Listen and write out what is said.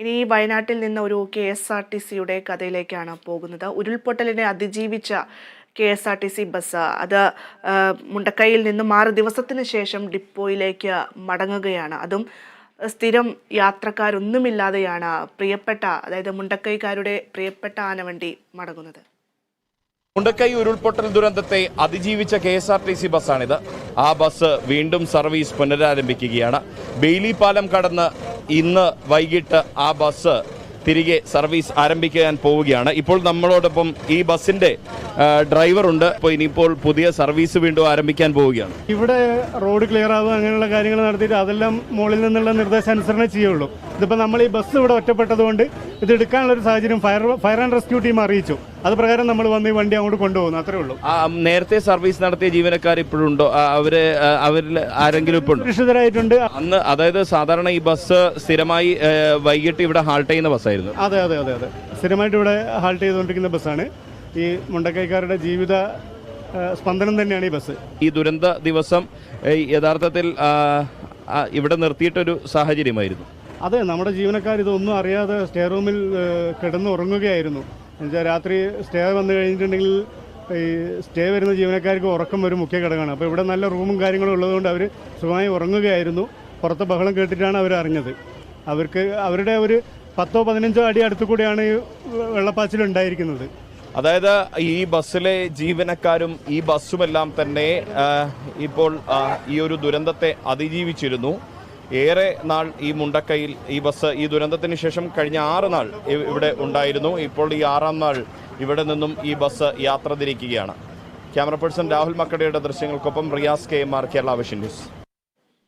ഇനി വയനാട്ടിൽ നിന്ന് ഒരു കെ എസ് ആർ ടി സിയുടെ കഥയിലേക്കാണ് പോകുന്നത്. ഉരുൾപൊട്ടലിനെ അതിജീവിച്ച K S R T C bus അത് മുണ്ടക്കൈയിൽ നിന്ന് ആറ് ദിവസത്തിന് ശേഷം ഡിപ്പോയിലേക്ക് മടങ്ങുകയാണ്. അതും സ്ഥിരം യാത്രക്കാരൊന്നുമില്ലാതെയാണ് പ്രിയപ്പെട്ട അതായത് മുണ്ടക്കൈക്കാരുടെ പ്രിയപ്പെട്ട ആനവണ്ടി മടങ്ങുന്നത്. മുണ്ടക്കൈ ഉരുൾപൊട്ടൽ ദുരന്തത്തെ അതിജീവിച്ച K S R T C ബസ്സാണിത്. ആ ബസ് വീണ്ടും സർവീസ് പുനരാരംഭിക്കുകയാണ്. ബെയിലി പാലം കടന്ന് ഇന്ന് വൈകിട്ട് ആ ബസ് തിരികെ സർവീസ് ആരംഭിക്കാൻ പോവുകയാണ്. ഇപ്പോൾ നമ്മളോടൊപ്പം ഈ ബസ്സിന്റെ ഡ്രൈവറുണ്ട്. അപ്പോൾ ഇനിയിപ്പോൾ പുതിയ സർവീസ് വീണ്ടും ആരംഭിക്കാൻ പോവുകയാണ്. ഇവിടെ റോഡ് ക്ലിയർ ആവുക അങ്ങനെയുള്ള കാര്യങ്ങൾ നടത്തിയിട്ട് അതെല്ലാം മുകളിൽ നിന്നുള്ള നിർദ്ദേശാനുസരണേ ചെയ്യുള്ളൂ. ഇതിപ്പോൾ നമ്മൾ ഈ ബസ് ഇവിടെ ഒറ്റപ്പെട്ടതുകൊണ്ട് ഇത് എടുക്കാനുള്ള ഒരു സാഹചര്യം fire fire and rescue team അറിയിച്ചു. അത് പ്രകാരം നമ്മൾ വന്ന് ഈ വണ്ടി അങ്ങോട്ട് കൊണ്ടുപോകുന്നു. അത്രേ ഉള്ളൂ. നേരത്തെ സർവീസ് നടത്തിയ ജീവനക്കാർ ഇപ്പോഴുണ്ടോ? ഉണ്ടോ അവർ അവരിൽ ആരെങ്കിലും ഇപ്പോൾ സുരക്ഷിതരായിട്ടുണ്ട്. അന്ന് അതായത് സാധാരണ ഈ ബസ് സ്ഥിരമായി വൈകിട്ട് ഇവിടെ ഹാൾട്ട് ചെയ്യുന്ന ബസ്സായിരുന്നു. അതെ അതെ അതെ അതെ. സ്ഥിരമായിട്ട് ഇവിടെ ഹാൾട്ട് ചെയ്തുകൊണ്ടിരിക്കുന്ന ബസ്സാണ്. ഈ മുണ്ടക്കൈക്കാരുടെ ജീവിത സ്പന്ദനം തന്നെയാണ് ഈ ബസ്. ഈ ദുരന്ത ദിവസം യഥാർത്ഥത്തിൽ ഇവിടെ നിർത്തിയിട്ടൊരു സാഹചര്യമായിരുന്നു. അതെ നമ്മുടെ ജീവനക്കാർ ഇതൊന്നും അറിയാതെ സ്റ്റേ റൂമിൽ കിടന്നുറങ്ങുകയായിരുന്നു. എന്നുവെച്ചാൽ രാത്രി സ്റ്റേ വന്നു കഴിഞ്ഞിട്ടുണ്ടെങ്കിൽ ഈ സ്റ്റേ വരുന്ന ജീവനക്കാർക്ക് ഉറക്കം ഒരു മുഖ്യ ഘടകമാണ്. അപ്പോൾ ഇവിടെ നല്ല റൂമും കാര്യങ്ങളും ഉള്ളതുകൊണ്ട് അവർ സുഖമായി ഉറങ്ങുകയായിരുന്നു. പുറത്തെ ബഹളം കേട്ടിട്ടാണ് അവർ അറിഞ്ഞത്. അവർക്ക് അവരുടെ ഒരു പത്തോ പതിനഞ്ചോ അടി അടുത്തു കൂടിയാണ് ഈ വെള്ളപ്പാച്ചിൽ ഉണ്ടായിരിക്കുന്നത്. അതായത് ഈ ബസ്സിലെ ജീവനക്കാരും ഈ ബസ്സുമെല്ലാം തന്നെ ഇപ്പോൾ ഈ ഒരു ദുരന്തത്തെ അതിജീവിച്ചിരുന്നു. ഏറെ നാൾ ഈ മുണ്ടക്കയിൽ ഈ ബസ് ഈ ദുരന്തത്തിന് ശേഷം കഴിഞ്ഞ ആറ് നാൾ ഇവിടെ ഉണ്ടായിരുന്നു. ഇപ്പോൾ ഈ ആറാം നാൾ ഇവിടെ നിന്നും ഈ ബസ് യാത്ര തിരിക്കുകയാണ്. ക്യാമറ പേഴ്സൺ രാഹുൽ മക്കടയുടെ ദൃശ്യങ്ങൾക്കൊപ്പം Riyas K M R Kerala vision news.